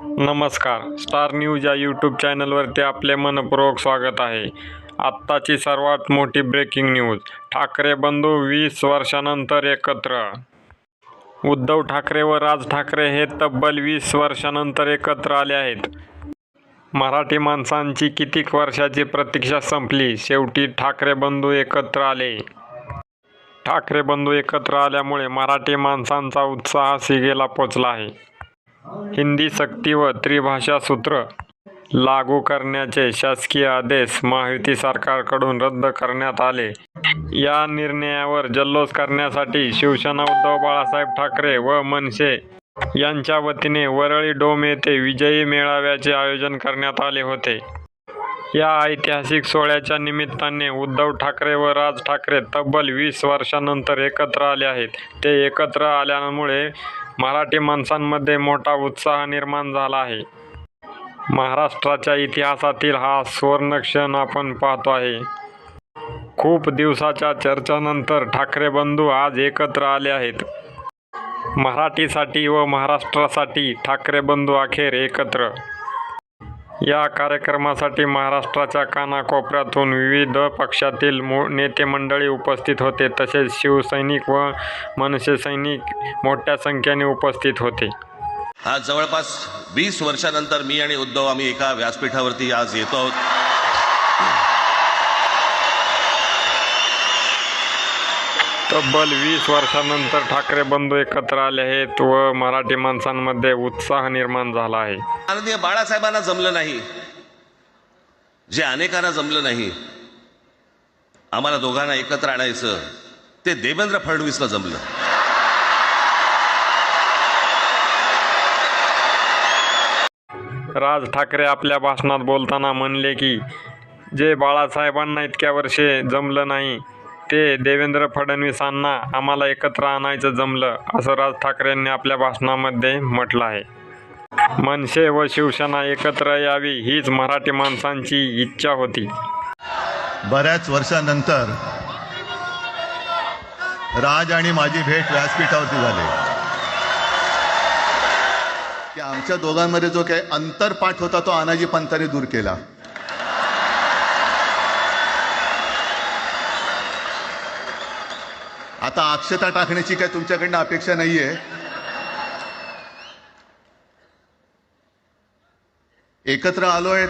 नमस्कार. Star news या YouTube चॅनलवरती आपले मनपूर्वक स्वागत आहे. आत्ताची सर्वात मोठी ब्रेकिंग न्यूज ठाकरे बंधू वीस वर्षानंतर एकत्र. उद्धव ठाकरे व राज ठाकरे हे तब्बल वीस वर्षानंतर एकत्र आले आहेत. मराठी माणसांची कितीक वर्षाची प्रतीक्षा संपली शेवटी ठाकरे बंधू एकत्र आले. ठाकरे बंधू एकत्र आल्यामुळे मराठी माणसांचा उत्साह सिगेला पोचला आहे. हिंदी सक्ती व त्रिभाषा सूत्र लागू करण्याचे शासकीय आदेश महायुती सरकारकडून रद्द करण्यात आले. या निर्णयावर जल्लोष करण्यासाठी शिवसेना उद्धव बाळासाहेब ठाकरे व मनसे यांच्या वतीने वरळी डोम येथे विजयी मेळाव्याचे आयोजन करण्यात आले होते. या ऐतिहासिक सोहळ्याच्या निमित्ताने उद्धव ठाकरे व राज ठाकरे तब्बल वीस वर्षानंतर एकत्र आले आहेत. ते एकत्र आल्यामुळे मराठी माणसांमध्ये मोठा उत्साह निर्माण झाला आहे. महाराष्ट्राच्या इतिहासातील हा सुवर्णक्षण आपण पाहतो आहे. खूप दिवसाच्या चर्चानंतर ठाकरे बंधू आज एकत्र आले आहेत. मराठीसाठी व महाराष्ट्रासाठी ठाकरे बंधू अखेर एकत्र या कार्यक्रमासाठी महाराष्ट्राच्या कानाकोपऱ्यातून विविध पक्षातील मो नेतेमंडळी उपस्थित होते. तसेच शिवसैनिक व मनसे सैनिक मोठ्या संख्येने उपस्थित होते. आज जवळपास वीस वर्षानंतर मी आणि उद्धव आम्ही एका व्यासपीठावरती आज येतो आहोत. तब्बल वीस वर्षानंतर ठाकरे बंधू एकत्र आले आहेत व मराठी माणसांमध्ये उत्साह निर्माण झाला आहे. माननीय बाळासाहेबांना जमलं नाही. जे अनेकांना जमलं नाही. आम्हाला दोघांना एकत्र आणायचं ते देवेंद्र फडणवीसला जमलं. राज ठाकरे आपल्या भाषणात बोलताना म्हणले की जे बाळासाहेबांना इतक्या वर्षे जमलं नाही ते देवेंद्र फडणवीसांना आम्हाला एकत्र आणायचं जमलं असं राज ठाकरेंनी आपल्या भाषणामध्ये म्हटलं आहे. मनसे व शिवसेना एकत्र यावी हीच मराठी माणसांची इच्छा होती. बऱ्याच वर्षानंतर राज आणि माझी भेट व्यासपीठावरती झाली. की आमच्या दोघांमध्ये जो काही अंतरपाठ होता तो आनाजी पंतांनी दूर केला. आता अक्षता टाकण्याची काय तुमच्याकडनं अपेक्षा नाहीये. एकत्र आलोय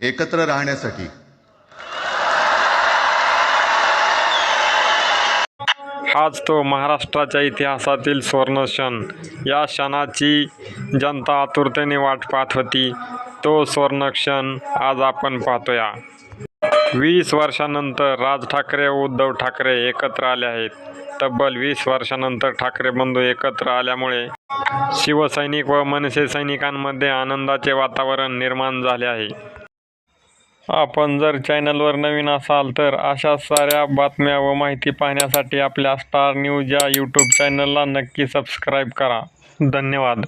एकत्र राहण्यासाठी. हाच तो महाराष्ट्राच्या इतिहासातील सुवर्ण क्षण. या क्षणाची जनता आतुरतेने वाट पाहत होती. तो सुवर्ण क्षण आज आपण पाहतोया. वीस वर्षानंतर राज ठाकरे व उद्धव ठाकरे एकत्र आले आहेत. तब्बल वीस वर्षानंतर ठाकरे बंधू एकत्र आल्यामुळे शिवसैनिक व मनसे सैनिकांमध्ये आनंदाचे वातावरण निर्माण झाले आहे. आपण जर चॅनलवर नवीन असाल तर अशा साऱ्या बातम्या व माहिती पाहण्यासाठी आपल्या स्टार न्यूज या यूट्यूब चॅनलला नक्की सबस्क्राईब करा. धन्यवाद.